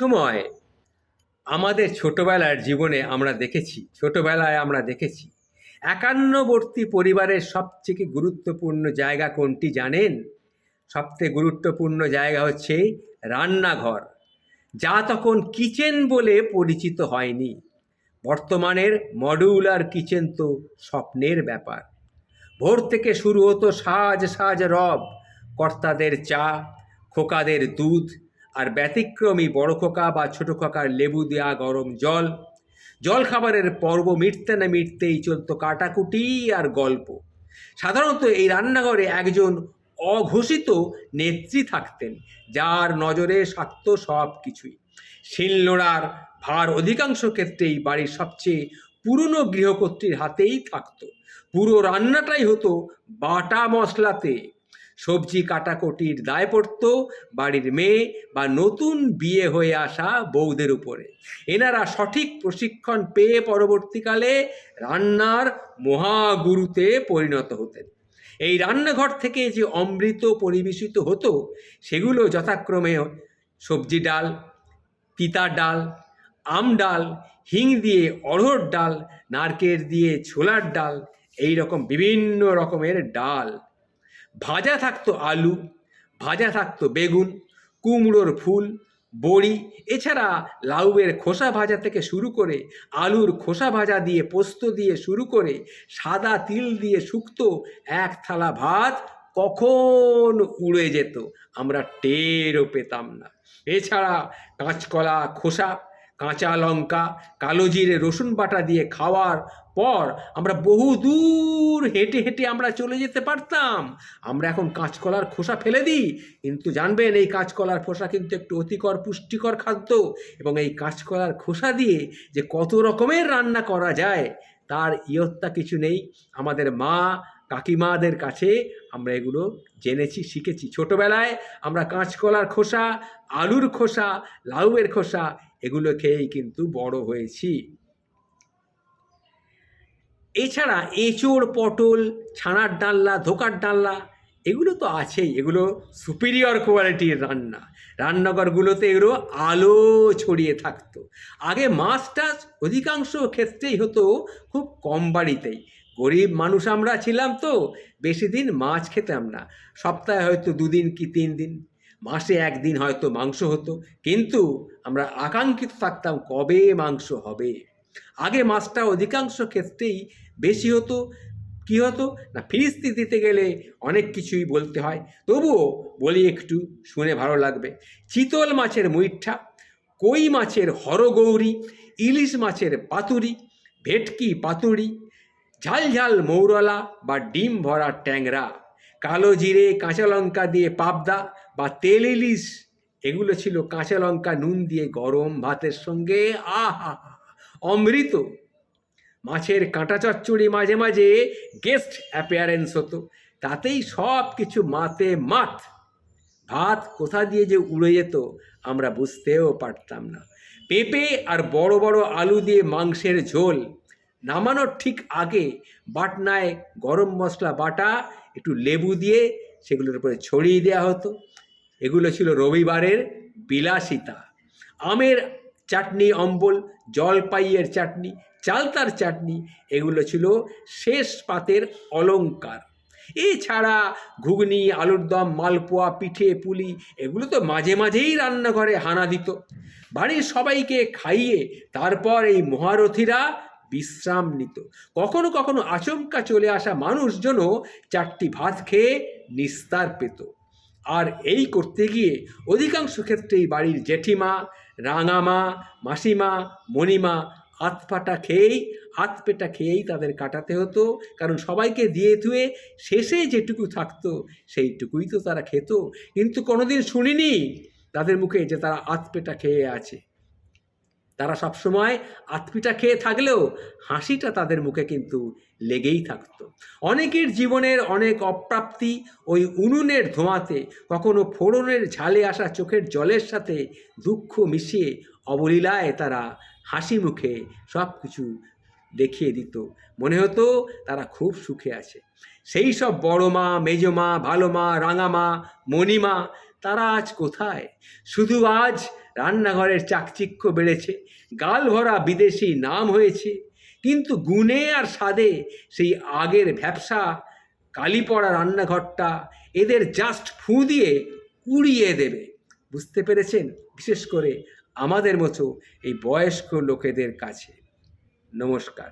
একসময় আমাদের ছোটবেলার জীবনে আমরা দেখেছি, ছোটবেলায় আমরা দেখেছি। একান্নবর্তী পরিবারের সবথেকে গুরুত্বপূর্ণ জায়গা কোনটি জানেন? সবথেকে গুরুত্বপূর্ণ জায়গা হচ্ছে রান্নাঘর, যা তখন কিচেন বলে পরিচিত হয়নি। বর্তমানের মডিউলার কিচেন তো স্বপ্নের ব্যাপার। ভোর থেকে শুরু হতো সাজ সাজ রব, কর্তাদের চা, খোকাদের দুধ আর ব্যতিক্রমী বড় খোকা বা ছোট খোকার লেবু দেওয়া গরম জল। জল খাবারের পর্ব মিটতে না মিটতেই চলত কাটাকুটি আর গল্প। সাধারণত এই রান্নাঘরে একজন অঘোষিত নেত্রী থাকতেন, যার নজরে থাকত সব কিছুই শিলনোড়ার ভার অধিকাংশ ক্ষেত্রেই বাড়ির সবচেয়ে পুরনো গৃহকর্ত্রীর হাতেই থাকতো। পুরো রান্নাটাই হতো বাটা মশলাতে। সবজি কাটাকুটির দায় পড়ত বাড়ির মেয়ে বা নতুন বিয়ে হয়ে আসা বউদের উপরে। এনারা সঠিক প্রশিক্ষণ পেয়ে পরবর্তীকালে রান্নার মহাগুরুতে পরিণত হতেন। এই রান্নাঘর থেকে যে অমৃত পরিবেশিত হতো, সেগুলো যথাক্রমে সবজি ডাল, তিতা ডাল, আম ডাল, হিং দিয়ে অড়হর ডাল, নারকেল দিয়ে ছোলার ডাল এই রকম বিভিন্ন রকমের ডাল ভাজা থাকতো আলু, ভাজা থাকতো বেগুন, কুমড়োর ফুল, বড়ি, এছাড়া লাউয়ের খোসা ভাজা থেকে শুরু করে আলুর খোসা ভাজা দিয়ে পোস্ত দিয়ে শুরু করে সাদা তিল দিয়ে শুক্তো এক থালা ভাত কখন উড়ে যেত, আমরা টেরও পেতাম না। এছাড়া কাঁচকলা, খোসা কাঁচা লঙ্কা, কালো জিরে, রসুন বাটা দিয়ে খাওয়ার পর আমরা বহু দূর হেঁটে হেঁটে আমরা চলে যেতে পারতাম। আমরা এখন কাঁচকলার খোসা ফেলে দিই। কিন্তু জানবেন, এই কাঁচকলার খোসা কিন্তু একটু অতিকর, পুষ্টিকর খাদ্য এবং এই কাঁচকলার খোসা দিয়ে যে কত রকমের রান্না করা যায়, তার ইয়ত্তা কিছু নেই। আমাদের মা, কাকিমাদের কাছে আমরা এগুলো জেনেছি, শিখেছি। ছোটোবেলায় আমরা কাঁচকলার খোসা, আলুর খোসা, লাউয়ের খোসা এগুলো খেয়েই কিন্তু বড় হয়েছি। এছাড়া এঁচোড়, পটল, ছানার ডাল্লা ধোকার ডাল্লা এগুলো তো আছেই। এগুলো সুপিরিয়র কোয়ালিটির রান্না। রান্নাঘরগুলোতে এগুলো আলো ছড়িয়ে থাকতো। আগে মাছ টাছ অধিকাংশ ক্ষেত্রেই হতো খুব কম বাড়িতেই। গরিব মানুষ আমরা ছিলাম তো, বেশি দিন মাছ খেতাম না। সপ্তাহে হয়তো দুদিন কি তিন দিন মাসে একদিন হয়তো মাংস হতো, কিন্তু আমরা আকাঙ্ক্ষিত থাকতাম কবে মাংস হবে। আগে মাছটা অধিকাংশ ক্ষেত্রেই বেশি হতো, কি হতো না ফিরিস্তি দিতে গেলে অনেক কিছুই বলতে হয়। তবুও বলি একটু, শুনে ভালো লাগবে। চিতল মাছের মুইঠা, কই মাছের হরগৌরি, ইলিশ মাছের পাতুরি, ভেটকি পাতুরি, ঝাল ঝাল মৌরলা বা ডিম ভরা ট্যাংরা। কালো জিরে, কাঁচা লঙ্কা দিয়ে পাবদা বা তেল ইলিশ, এগুলো ছিল কাঁচা লঙ্কা, নুন দিয়ে গরম ভাতের সঙ্গে। আহা, অমৃত। মাছের কাঁটা চচ্চড়ি মাঝে মাঝে গেস্ট অ্যাপিয়ারেন্স হতো। তাতেই সব কিছু মাতে মাত। ভাত কোথা দিয়ে যে উড়ে যেত, আমরা বুঝতেও পারতাম না। পেঁপে আর বড় বড় আলু দিয়ে মাংসের ঝোল। নামানোর ঠিক আগে বাটনায় গরম মশলা বাটা, একটু লেবু দিয়ে সেগুলোর উপরে ছড়িয়ে দেওয়া হতো। এগুলো ছিল রবিবারের বিলাসিতা। আমের চাটনি, অম্বল, জলপাইয়ের চাটনি, চালতার চাটনি, এগুলো ছিল শেষ পাতের অলঙ্কার এছাড়া ঘুগনি, আলুর দম, মালপোয়া, পিঠে, পুলি, এগুলো তো মাঝে মাঝেই রান্নাঘরে হানা দিত। বাড়ির সবাইকে খাইয়ে তারপর এই মহারথীরা বিশ্রাম নিত কখনো কখনো আচমকা চলে আসা মানুষজনও চারটি ভাত খেয়ে নিস্তার পেত। আর এই করতে গিয়ে অধিকাংশ ক্ষেত্রেই বাড়ির জেঠিমা, রাঙামা, মাসিমা, মণিমা হাত ফাটা খেয়েই, হাত পেটা খেয়েই তাদের কাটাতে হতো। কারণ সবাইকে দিয়ে ধুয়ে শেষে যেটুকু থাকতো সেইটুকুই তো তারা খেত। কিন্তু কোনোদিন শুনিনি তাদের মুখে যে তারা আত পেটা খেয়ে আছে। তারা সবসময় আতপিটা খেয়ে থাকলেও হাসিটা তাদের মুখে কিন্তু লেগেই থাকতো। অনেকের জীবনের অনেক অপ্রাপ্তি ওই উনুনের ধোঁয়াতে, কখনো ফোড়নের ঝালে আসা চোখের জলের সাথে দুঃখ মিশিয়ে অবলীলায় তারা হাসি মুখে সব কিছু দেখিয়ে দিত। মনে হতো তারা খুব সুখে আছে। সেই সব বড় মা, মেজো মা, ভালো মা, রাঙা মা মণিমা তারা আজ কোথায়? শুধু আজ রান্নাঘরের চাকচিক্য বেড়েছে গাল ভরা বিদেশি নাম হয়েছে, কিন্তু গুণে আর স্বাদে সেই আগের ভ্যাবসা কালি পড়া রান্নাঘরটা এদের জাস্ট ফু দিয়ে উড়িয়ে দেবে। বুঝতে পেরেছেন? বিশেষ করে আমাদের মতো এই বয়স্ক লোকেদের কাছে। নমস্কার।